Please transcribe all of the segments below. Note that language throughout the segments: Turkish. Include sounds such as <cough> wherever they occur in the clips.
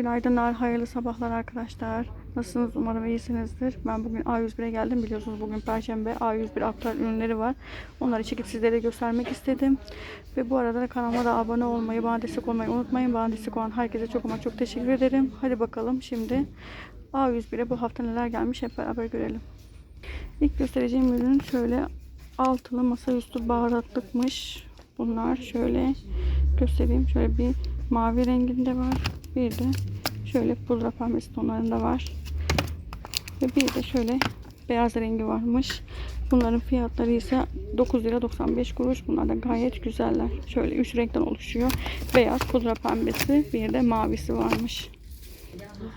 Günaydınlar, hayırlı sabahlar arkadaşlar. Nasılsınız? Umarım iyisinizdir. Ben bugün A101'e geldim. Biliyorsunuz bugün Perşembe A101 aktar ürünleri var. Onları çekip sizlere göstermek istedim. Ve bu arada da kanalıma da abone olmayı, bana destek olmayı unutmayın. Bana destek olan herkese çok ama çok teşekkür ederim. Hadi bakalım şimdi A101'e bu hafta neler gelmiş hep beraber görelim. İlk göstereceğim ürün şöyle altılı masaüstü baharatlıkmış. Bunlar şöyle göstereyim. Şöyle bir mavi renginde var. Bir de şöyle pudra pembesi tonlarında var. Ve bir de şöyle beyaz rengi varmış. Bunların fiyatları ise 9 lira 95 kuruş. Bunlar da gayet güzeller. Şöyle 3 renkten oluşuyor. Beyaz, pudra pembesi, bir de mavisi varmış.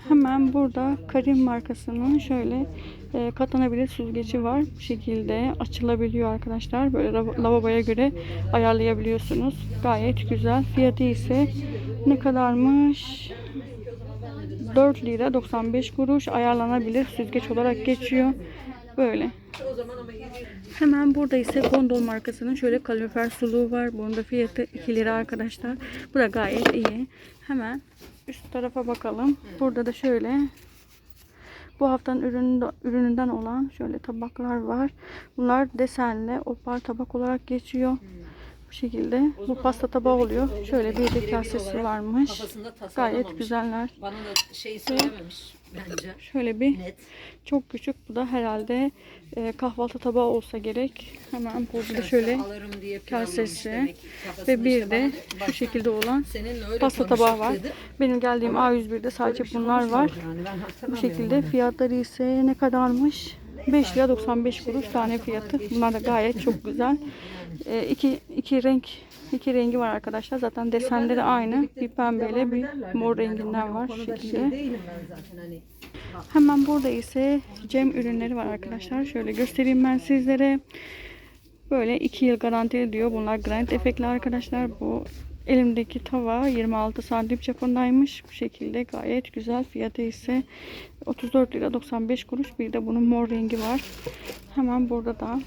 Hemen burada Karim markasının şöyle e, katlanabilir süzgeci var. Bu şekilde açılabiliyor arkadaşlar. Böyle lav- lavaboya göre ayarlayabiliyorsunuz. Gayet güzel. Fiyatı ise ne kadarmış? 4 lira 95 kuruş ayarlanabilir süzgeç olarak geçiyor. Böyle. Hemen burada ise Gondol markasının şöyle kalorifer suluğu var. Bunun da fiyatı 2 lira arkadaşlar. Bu da gayet iyi. Hemen üst tarafa bakalım. Burada da şöyle bu haftanın ürününde, ürününden olan şöyle tabaklar var. Bunlar desenli opal tabak olarak geçiyor. Bu şekilde. Bu pasta tabağı oluyor. Şöyle bir de kasesi varmış. Gayet güzeller. Bana da şey söylememiş bence. Şöyle bir Net. çok küçük. Bu da herhalde e, kahvaltı tabağı olsa gerek. Hemen burada da şöyle kasesi ve bir de şu şekilde olan pasta tabağı var. dedi. Benim geldiğim A101'de sadece bunlar var. Bu şekilde fiyatları ise ne kadarmış? 5 lira 95 kuruş tane fiyatı. Bunlar da gayet çok güzel. <laughs> E, iki, iki renk iki rengi var arkadaşlar. Zaten desenleri aynı. Bir pembeyle bir mor renginden var şu şekilde. Zaten hani. Hemen burada ise Cem ürünleri var arkadaşlar. Şöyle göstereyim ben sizlere. Böyle 2 yıl garantili diyor. Bunlar granit efektli arkadaşlar. Bu elimdeki tava 26 santim çapındaymış. Bu şekilde gayet güzel. Fiyatı ise 34 lira 95 kuruş. Bir de bunun mor rengi var. Hemen burada da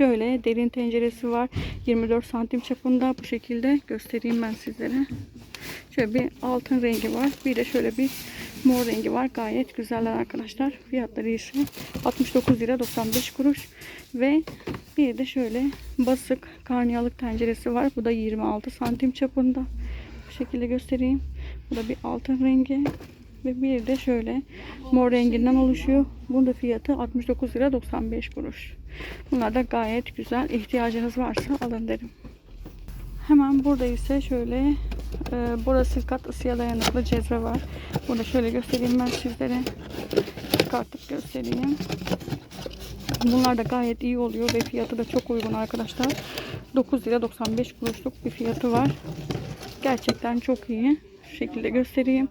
şöyle derin tenceresi var. 24 santim çapında. Bu şekilde göstereyim ben sizlere. Şöyle bir altın rengi var. Bir de şöyle bir mor rengi var. Gayet güzeller arkadaşlar. Fiyatları ise 69 lira 95 kuruş. Ve bir de şöyle basık karniyalık tenceresi var. Bu da 26 santim çapında. Bu şekilde göstereyim. Bu da bir altın rengi. Ve bir de şöyle mor renginden oluşuyor. Bunun da fiyatı 69 lira 95 kuruş. Bunlar da gayet güzel. İhtiyacınız varsa alın derim. Hemen burada ise şöyle e, burası kat ısıya dayanıklı cezve var. Bunu şöyle göstereyim ben sizlere. Çıkartıp göstereyim. Bunlar da gayet iyi oluyor ve fiyatı da çok uygun arkadaşlar. 9 lira 95 kuruşluk bir fiyatı var. Gerçekten çok iyi. Şu şekilde göstereyim.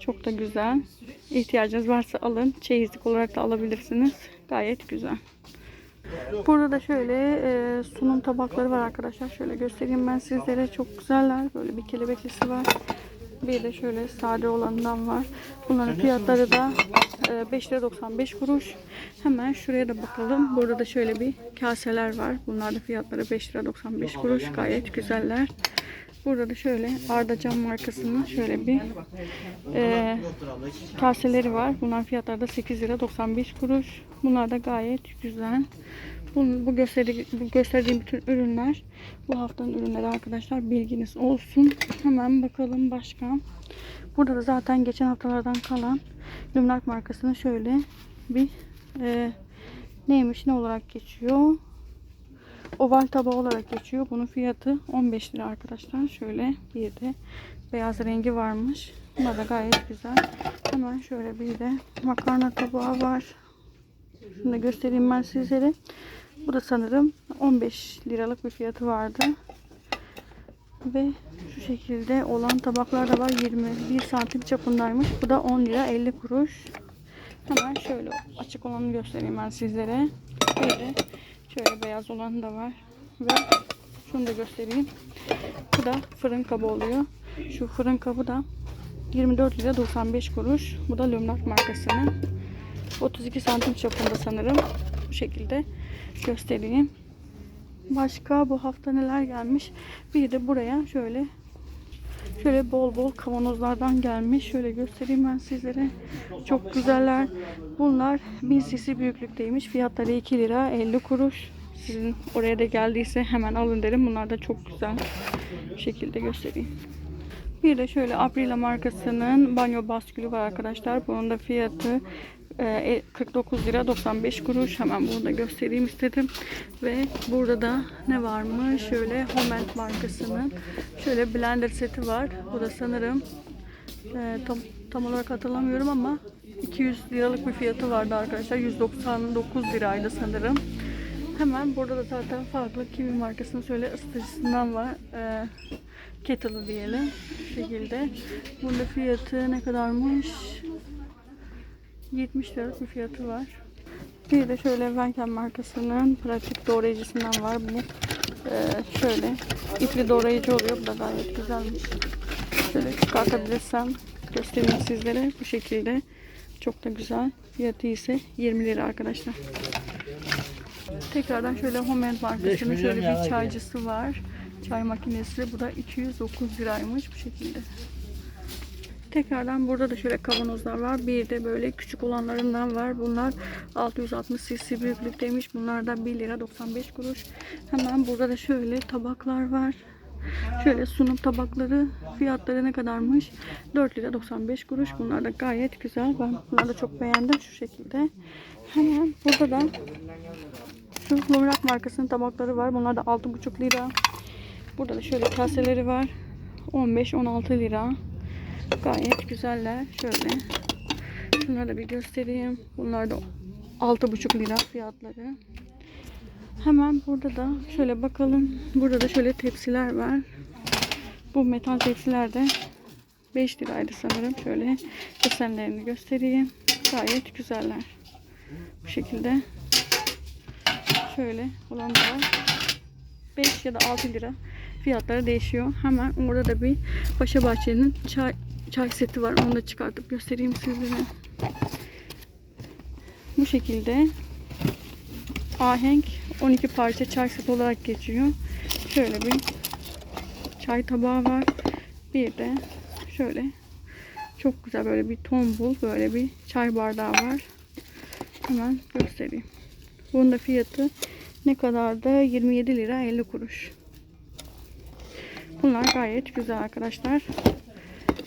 Çok da güzel. İhtiyacınız varsa alın. Çeyizlik olarak da alabilirsiniz. Gayet güzel. Burada da şöyle e, sunum tabakları var arkadaşlar. Şöyle göstereyim ben sizlere. Çok güzeller. Böyle bir kelebeklisi var. Bir de şöyle sade olanından var. Bunların fiyatları da e, 5 lira 95 kuruş. Hemen şuraya da bakalım. Burada da şöyle bir kaseler var. Bunlar da fiyatları 5 lira 95 kuruş. Gayet güzeller. Burada da şöyle Arda Cam markasının şöyle bir e, kaseleri var. Bunlar fiyatları da 8 lira 95 kuruş. Bunlar da gayet güzel. Bu, bu, gösteri, bu gösterdiğim bütün ürünler bu haftanın ürünleri arkadaşlar. Bilginiz olsun. Hemen bakalım başka. Burada da zaten geçen haftalardan kalan Lumnak markasının şöyle bir e, neymiş ne olarak geçiyor. Oval tabağı olarak geçiyor. Bunun fiyatı 15 lira arkadaşlar. Şöyle bir de beyaz rengi varmış. Bunlar da gayet güzel. Hemen şöyle bir de makarna tabağı var. Şunu da göstereyim ben sizlere. Bu da sanırım 15 liralık bir fiyatı vardı. Ve şu şekilde olan tabaklar da var. 21 santim çapındaymış. Bu da 10 lira 50 kuruş. Hemen şöyle açık olanı göstereyim ben sizlere. De şöyle beyaz olan da var. Ve şunu da göstereyim. Bu da fırın kabı oluyor. Şu fırın kabı da 24 lira 95 kuruş. Bu da Lumnak markasının. 32 santim çapında sanırım. Bu şekilde göstereyim. Başka bu hafta neler gelmiş? Bir de buraya şöyle Şöyle bol bol kavanozlardan gelmiş. Şöyle göstereyim ben sizlere. Çok güzeller. Bunlar 1000 cc büyüklükteymiş. Fiyatları 2 lira 50 kuruş. Sizin oraya da geldiyse hemen alın derim. Bunlar da çok güzel. Şekilde göstereyim. Bir de şöyle Aprila markasının banyo baskülü var arkadaşlar. Bunun da fiyatı e, 49 lira 95 kuruş. Hemen bunu da göstereyim istedim. Ve burada da ne varmış? Şöyle Homent markasının şöyle blender seti var. Bu da sanırım e, tam, tam olarak hatırlamıyorum ama 200 liralık bir fiyatı vardı arkadaşlar. 199 liraydı sanırım. Hemen burada da zaten farklı kivi markasının şöyle ısıtıcısından var. E, kettle'ı diyelim. Şekilde. Bunda fiyatı ne kadarmış? 70 liralık bir fiyatı var. Bir de şöyle Venken markasının pratik doğrayıcısından var. Bu e, şöyle ipli doğrayıcı oluyor. Bu da gayet güzelmiş. Şöyle çıkartabilirsem göstereyim sizlere. Bu şekilde. Çok da güzel. Fiyatı ise 20 lira arkadaşlar. Tekrardan şöyle Homen markasının şöyle bir çaycısı var. Çay makinesi. Bu da 209 liraymış bu şekilde. Tekrardan burada da şöyle kavanozlar var. Bir de böyle küçük olanlarından var. Bunlar 660 cc büyüklükteymiş. Bunlar da 1 lira 95 kuruş. Hemen burada da şöyle tabaklar var. Şöyle sunum tabakları fiyatları ne kadarmış? 4 lira 95 kuruş. Bunlar da gayet güzel. Ben bunları da çok beğendim şu şekilde. Hemen burada da şu Lumrak markasının tabakları var. Bunlar da 6,5 lira. Burada da şöyle kaseleri var. 15-16 lira. Gayet güzeller. Şöyle. Şunları da bir göstereyim. Bunlar da 6,5 lira fiyatları. Hemen burada da şöyle bakalım. Burada da şöyle tepsiler var. Bu metal tepsiler de 5 liraydı sanırım. Şöyle desenlerini göstereyim. Gayet güzeller. Bu şekilde. Şöyle olan da var. 5 ya da 6 lira fiyatları değişiyor. Hemen orada da bir Paşa Bahçe'nin çay, çay seti var. Onu da çıkartıp göstereyim sizlere. Bu şekilde ahenk 12 parça çay seti olarak geçiyor. Şöyle bir çay tabağı var. Bir de şöyle çok güzel böyle bir tombul böyle bir çay bardağı var. Hemen göstereyim. Bunun da fiyatı ne kadar da 27 lira 50 kuruş. Bunlar gayet güzel arkadaşlar.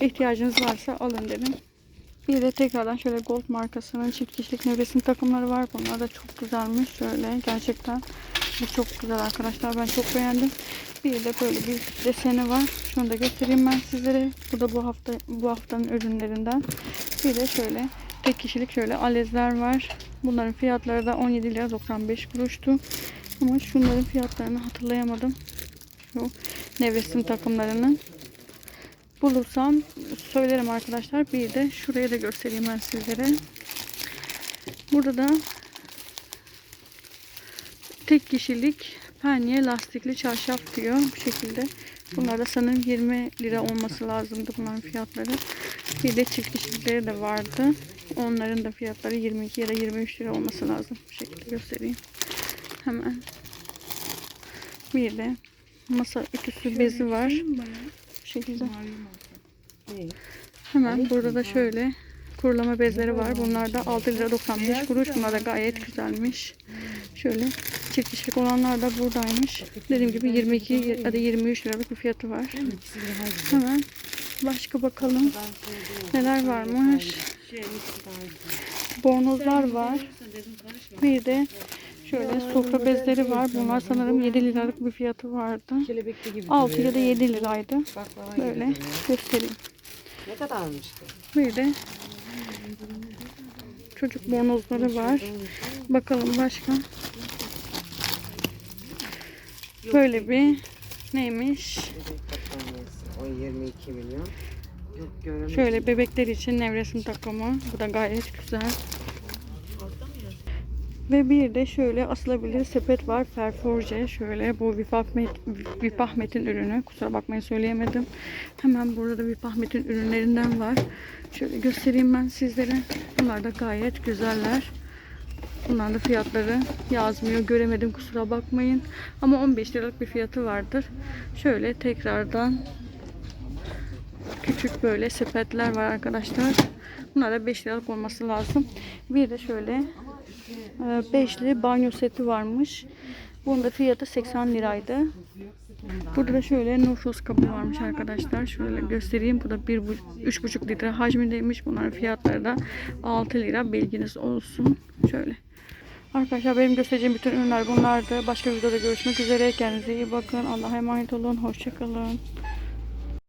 İhtiyacınız varsa alın dedim. Bir de tekrardan şöyle Gold markasının çift kişilik nevresim takımları var. Bunlar da çok güzelmiş. Şöyle gerçekten bu çok güzel arkadaşlar. Ben çok beğendim. Bir de böyle bir deseni var. Şunu da göstereyim ben sizlere. Bu da bu hafta bu haftanın ürünlerinden. Bir de şöyle tek kişilik şöyle alezler var. Bunların fiyatları da 17 lira 95 kuruştu. Ama şunların fiyatlarını hatırlayamadım. Şu nevresim takımlarının. Bulursam söylerim arkadaşlar. Bir de şuraya da göstereyim ben sizlere. Burada da tek kişilik penye lastikli çarşaf diyor bu şekilde. Bunlar da sanırım 20 lira olması lazımdı bunların fiyatları. Bir de çift kişilikleri de vardı. Onların da fiyatları 22 ya da 23 lira olması lazım. Bu şekilde göstereyim. Hemen. Bir de masa ütüsü bezi var. Şekilde. Hemen burada da şöyle kurulama bezleri var. Bunlar da 6 lira 95 kuruş. Bunlar da gayet güzelmiş. Şöyle çift kişilik olanlar da buradaymış. Dediğim gibi 22 ya da 23 liralık bir fiyatı var. Hemen başka bakalım. Neler varmış? Bornozlar var. Bir de şöyle sofra bezleri var. Bunlar sanırım 7 liralık bir fiyatı vardı. Kelebekli gibi 6 ya da 7 liraydı. Böyle göstereyim. Ne kadarmıştı? Bir de çocuk bornozları var. Bakalım başka. Böyle bir neymiş? O 22 milyon. Şöyle bebekler için nevresim takımı. Bu da gayet güzel. Ve bir de şöyle asılabilir sepet var. Ferforje. Şöyle bu Vipahmet, Vipahmet'in ürünü. Kusura bakmayın söyleyemedim. Hemen burada da Vipahmet'in ürünlerinden var. Şöyle göstereyim ben sizlere. Bunlar da gayet güzeller. Bunların da fiyatları yazmıyor. Göremedim kusura bakmayın. Ama 15 liralık bir fiyatı vardır. Şöyle tekrardan küçük böyle sepetler var arkadaşlar. Bunlar da 5 liralık olması lazım. Bir de şöyle beşli banyo seti varmış. Bunun da fiyatı 80 liraydı. Burada da şöyle nüfus kabı varmış arkadaşlar. Şöyle göstereyim. Bu da bir bu- üç buçuk litre hacmindeymiş. Bunların fiyatları da 6 lira. Bilginiz olsun. Şöyle. Arkadaşlar benim göstereceğim bütün ürünler bunlardı. Başka videoda görüşmek üzere. Kendinize iyi bakın. Allah'a emanet olun. Hoşçakalın.